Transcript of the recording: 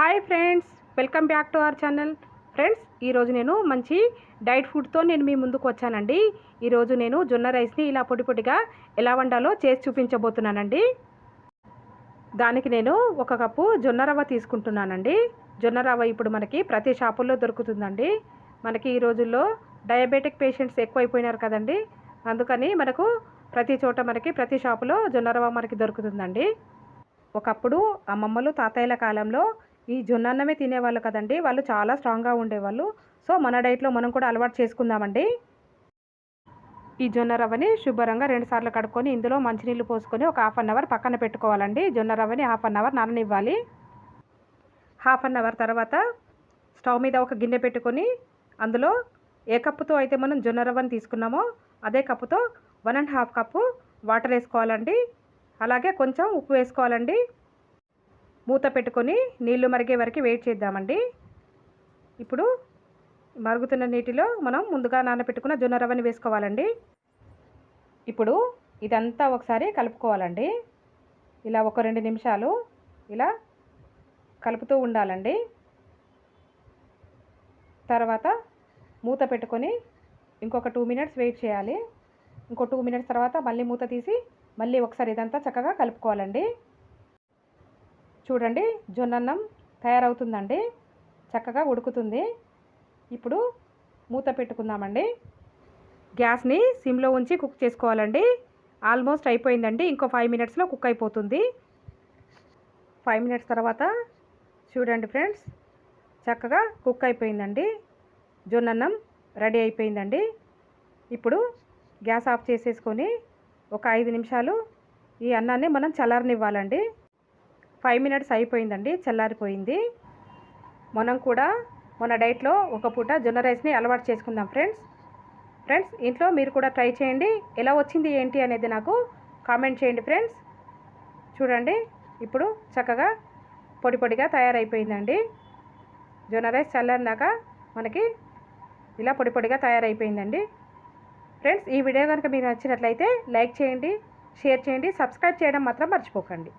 Hi friends welcome back to our channel friends ఈరోజు నేను మంచి డైట్ ఫుడ్తో నేను మీ ముందుకు వచ్చానండి. ఈరోజు నేను జొన్న రైస్ని ఇలా పొడి పొడిగా ఎలా వండాలో చేసి చూపించబోతున్నానండి. దానికి నేను ఒక కప్పు జొన్న రవ్వ తీసుకుంటున్నానండి. జొన్న రవ్వ ఇప్పుడు మనకి ప్రతి షాపుల్లో దొరుకుతుందండి. మనకి ఈ రోజుల్లో డయాబెటిక్ పేషెంట్స్ ఎక్కువైపోయినారు కదండి. అందుకని మనకు ప్రతి చోట మనకి ప్రతి షాపులో జొన్న రవ్వ మనకి దొరుకుతుందండి. ఒకప్పుడు అమ్మమ్మలు తాతయ్యల కాలంలో ఈ జొన్న అన్నమే తినేవాళ్ళు కదండి. వాళ్ళు చాలా స్ట్రాంగ్గా ఉండేవాళ్ళు. సో మన డైట్లో మనం కూడా అలవాటు చేసుకుందామండి. ఈ జొన్న రవ్వని శుభ్రంగా రెండు సార్లు కడుక్కొని ఇందులో మంచినీళ్ళు పోసుకొని ఒక హాఫ్ అన్ అవర్ పక్కన పెట్టుకోవాలండి. జొన్న రవ్వని హాఫ్ అన్ అవర్ నాననివ్వాలి. హాఫ్ అన్ అవర్ తర్వాత స్టవ్ మీద ఒక గిన్నె పెట్టుకొని అందులో ఏ కప్పుతో అయితే మనం జొన్న రవ్వని తీసుకున్నామో అదే కప్పుతో one and half cup water వేసుకోవాలండి. అలాగే కొంచెం ఉప్పు వేసుకోవాలండి. మూత పెట్టుకొని నీళ్ళు మరిగే వరకు వెయిట్ చేద్దామండి. ఇప్పుడు మరుగుతున్న నీటిలో మనం ముందుగా నానబెట్టుకున్న జొన్న రవ్వని వేసుకోవాలండి. ఇప్పుడు ఇదంతా ఒకసారి కలుపుకోవాలండి. ఇలా ఒక రెండు నిమిషాలు ఇలా కలుపుతూ ఉండాలండి. తర్వాత మూత పెట్టుకొని ఇంకొక టూ మినిట్స్ వెయిట్ చేయాలి. ఇంకో టూ మినిట్స్ తర్వాత మళ్ళీ మూత తీసి మళ్ళీ ఒకసారి ఇదంతా చక్కగా కలుపుకోవాలండి. చూడండి జొన్నన్నం తయారవుతుందండి. చక్కగా ఉడుకుతుంది. ఇప్పుడు మూత పెట్టుకుందామండి. గ్యాస్ని సిమ్లో ఉంచి కుక్ చేసుకోవాలండి. ఆల్మోస్ట్ అయిపోయిందండి. ఇంకో ఫైవ్ మినిట్స్లో కుక్ అయిపోతుంది. ఫైవ్ మినిట్స్ తర్వాత చూడండి ఫ్రెండ్స్ చక్కగా కుక్ అయిపోయిందండి. జొన్నన్నం రెడీ అయిపోయిందండి. ఇప్పుడు గ్యాస్ ఆఫ్ చేసేసుకొని ఒక ఐదు నిమిషాలు ఈ అన్నాన్ని మనం చల్లారనివ్వాలండి. ఫైవ్ మినిట్స్ అయిపోయిందండి చల్లారిపోయింది. మనం కూడా మన డైట్లో ఒక పూట జొన్న రైస్ని అలవాటు చేసుకుందాం ఫ్రెండ్స్. ఫ్రెండ్స్ ఇంట్లో మీరు కూడా ట్రై చేయండి. ఎలా వచ్చింది ఏంటి అనేది నాకు కామెంట్ చేయండి ఫ్రెండ్స్. చూడండి ఇప్పుడు చక్కగా పొడి పొడిగా తయారైపోయిందండి. జొన్న రైస్ చల్లారినాక మనకి ఇలా పొడి పొడిగా తయారైపోయిందండి. ఫ్రెండ్స్ ఈ వీడియో కనుక మీకు నచ్చినట్లయితే లైక్ చేయండి షేర్ చేయండి సబ్స్క్రైబ్ చేయడం మాత్రం మర్చిపోకండి.